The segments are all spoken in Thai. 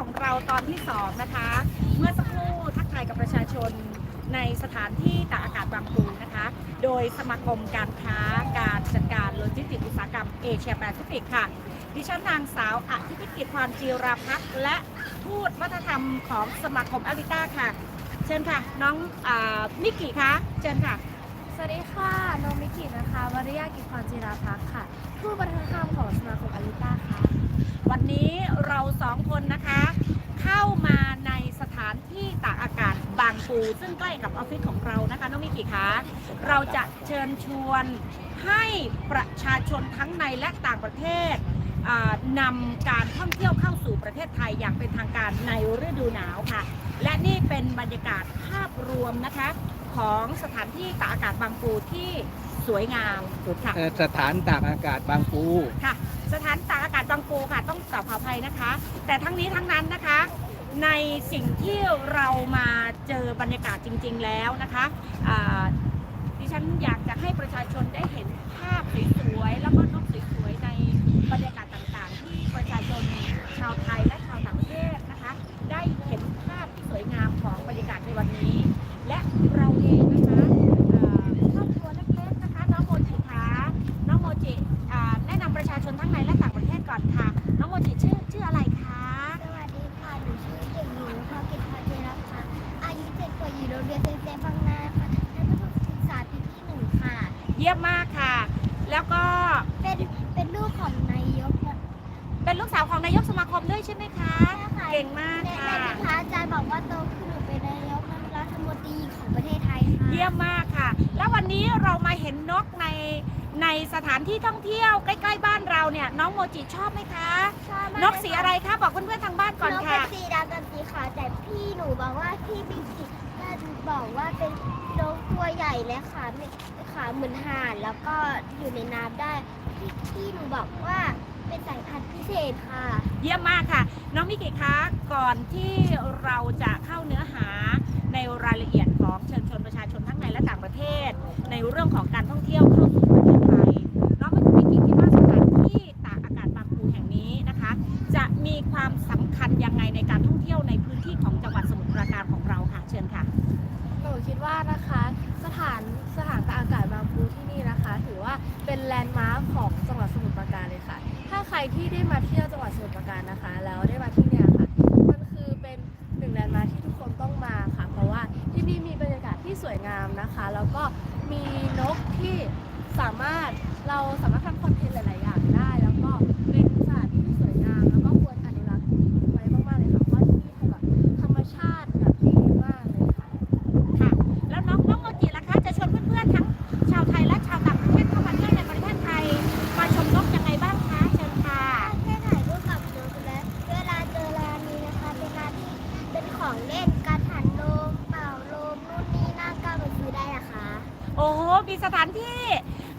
ของเราตอนที่สองนะคะ เมื่อสักครู่ทักทายกับประชาชนในสถานที่ตากอากาศบางปูนะคะ โดยสมาคมการค้าการจัดการโลจิสติกส์อุตสาหกรรมเอเชียแปซิฟิกค่ะ ดิฉันนางสาวอธิพิกิจพรจีราพัฒน์และทูตวัฒนธรรมของสมาคมอาริต้าค่ะ เชิญค่ะ น้องอมิกกี้คะเชิญค่ะสวัสดีค่ะน้องมิกินะคะวริยากิจพรจิราพักค่ะผู้บริหารธรรมของสมาคมอาริต้าค่ะ วันนี้เราสองคนนะคะ เข้ามาในสถานที่ตากอากาศบางปู ซึ่งใกล้กับออฟฟิศของเรานะคะน้องมิกิคะเราจะเชิญชวนให้ประชาชนทั้งในและต่างประเทศนำการท่องเที่ยวเข้าสู่ประเทศไทยอย่างเป็นทางการในฤดูหนาวค่ะ และนี่เป็นบรรยากาศภาพรวมนะคะ ของสถานที่ตากอากาศบางปูที่สวยงามค่ะ เอ่อสถานตากอากาศบางปู ค่ะสถานตากอากาศบางปูค่ะ ต้องกล่าวขออภัยนะคะ แต่ทั้งนี้ทั้งนั้นนะคะ ในสิ่งที่เรามาเจอบรรยากาศจริง ๆ แล้วนะคะอ่าดิฉันอยากจะให้ประชาชนได้เห็นภาพสวยๆแล้วก็นกส เยี่ยมมากค่ะ แล้วก็เป็นเป็นลูกของนายกค่ะเป็นลูกสาวของนายกสมาคมด้วยใช่ไหมคะเก่งมากในค่ะ ในพระอาจารย์บอกว่าโตขึ้นหนูเป็นนายกรัฐมนตรีของประเทศไทยค่ะเยี่ยมมากค่ะ แล้ววันนี้เรามาเห็นนกในในสถานที่ท่องเที่ยวใกล้ๆบ้านเราเนี่ยน้องโมจิชอบไหมคะ ชอบมากนกสีอะไรคะบอกเพื่อนๆทางบ้านก่อนนกเป็ค่ะ นสีดำกับสีขาวแต่พี่หนูบอกว่าพี่บิ๊กสีบอกว่าเป็นนกตัวใหญ่ และขาไม่ขาเหมือนห่านแล้วก็อยู่ในน้ำได้พี่พี่หนูบอกว่าเป็นสายพันธุ์พิเศษค่ะ เยี่ยมมากค่ะ น้องมิกิคะก่อนที่เราจะเข้าเนื้อหาในรายละเอียดของเชิญชวนประชาชนทั้งในและต่างประเทศ ในเรื่องของการท่องเที่ยวเข้าสู่ประเทศไทยน้องมิกิคิดว่าสถานที่ตากอากาศบางปูแห่งนี้นะคะ จะมีความสำคัญยังไงในการท่องเที่ยวในพื้นที่ของจังหวัดสมุทรปราการของเราค่ะเชิญค่ะ หนูคิดว่านะคะสถานสถานตากอากาศบางปูที่นี่นะคะ ถือว่าเป็นแลนด์มาร์คของจังหวัดสมุทรปราการเลยค่ะ ถ้าใครที่ได้มาเที่ยวจังหวัดสมุทรปราการนะคะ แล้วได้มาที่เนี่ยค่ะ มันคือเป็นหนึ่งแลนด์มาร์คที่ทุกคนต้องมาค่ะ เพราะว่าที่นี่มีบรรยากาศที่สวยงามนะคะ แล้วก็มีนกที่สามารถเราสามารถทำคอนเทนต์หลาย ๆ อย่างได้ แล้วก็เป็น มีสถานที่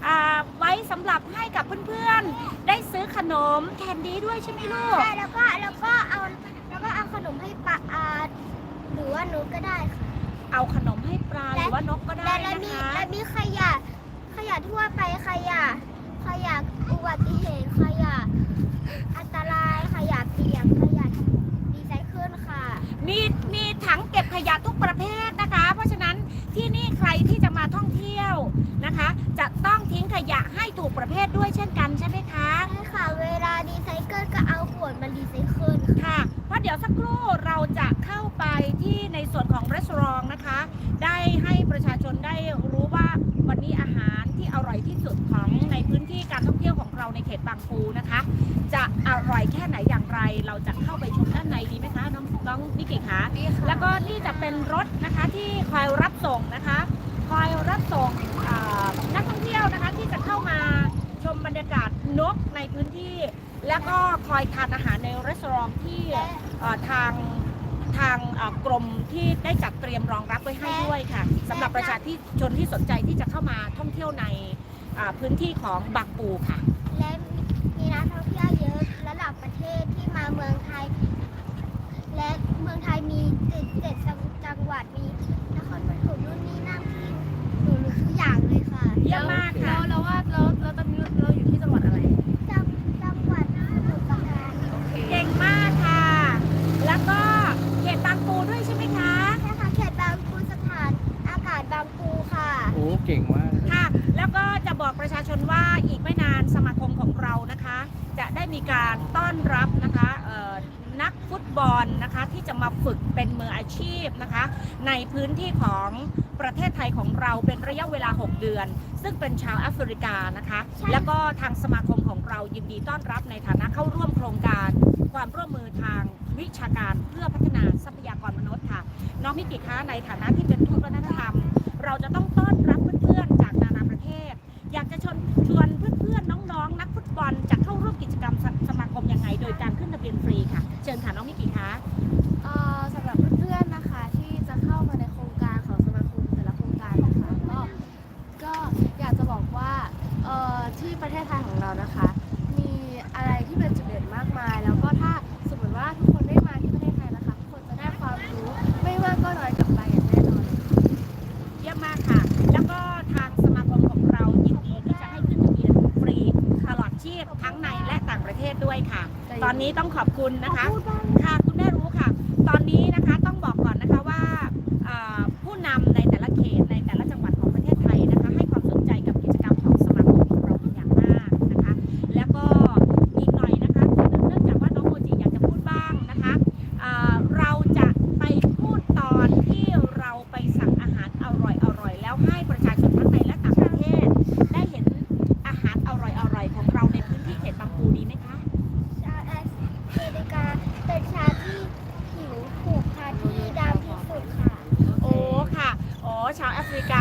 อ่าไว้สำหรับให้กับเพื่อนๆ ได้ซื้อขนมแคนดี้ด้วยใช่ไหมลูก ใช่ แล้วก็แล้วก็เอาแล้วก็เอาขนมให้ปลาอาหรือว่านกก็ได้ค่ะ เอาขนมให้ปลาหรือว่านกก็ได้และและนะมีคะและมีขยะขยะทั่วไปขยะขยะอุบัติเหตุขยะอันตรายขยะเปียกขยะรีไซเคิลค่ะ มีมีถังเก็บขยะทุกประเภท จะต้องทิ้งขยะให้ถูกประเภทด้วยเช่นกันใช่ไหมคะ ใช่ค่ะ เวลารีไซเคิลก็เอาขวดมารีไซเคิลค่ะค่ะเพราะเดี๋ยวสักครู่เราจะเข้าไปที่ในส่วนของร้านนะคะ ได้ให้ประชาชนได้รู้ว่าวันนี้อาหารที่อร่อยที่สุดของในพื้นที่การท่องเที่ยวของเราในเขตบางปูนะคะ จะอร่อยแค่ไหนอย่างไร เราจะเข้าไปชมด้านในดีไหมคะน้องน้องนิกิคะดีค่ะแล้วก็นี่จะเป็นรถนะคะที่คอยรับส่งนะคะ คอยรับส่ง นกในพื้นที่ แล้วก็คอยทานอาหารในร้านที่เอ่ทางทางเอ่อกรมที่ได้จัดเตรียมรองรับไว้ให้ด้วยค่ะสำหรับประชาชนที่สนใจที่จะเข้ามาท่องเที่ยวในพื้นที่ของบางปูค่ะ และมีนักท่องเที่ยวเยอะระดับประเทศที่มาเมืองไทย และเมืองไทยมีเจ็ดเจ็ดจังหวัดมีนครปฐมนู่นนี่นั่นที่หนูรู้ทุกอย่างเลย เก่งมาก ค่ะ แล้วก็จะบอกประชาชนว่าอีกไม่นานสมาคมของเรานะคะ จะได้มีการต้อนรับนะคะนักฟุตบอลนะคะที่จะมาฝึกเป็นมืออาชีพนะคะ ในพื้นที่ของประเทศไทยของเราเป็นระยะเวลา 6 เดือน ซึ่งเป็นชาวแอฟริกานะคะ แล้วก็ทางสมาคมของเรายินดีต้อนรับในฐานะเข้าร่วมโครงการ ความร่วมมือทางวิชาการเพื่อพัฒนาทรัพยากรมนุษย์ค่ะ น้องมิกิคะในฐานะที่เป็นทูต นี้ต้องขอบคุณนะคะ África.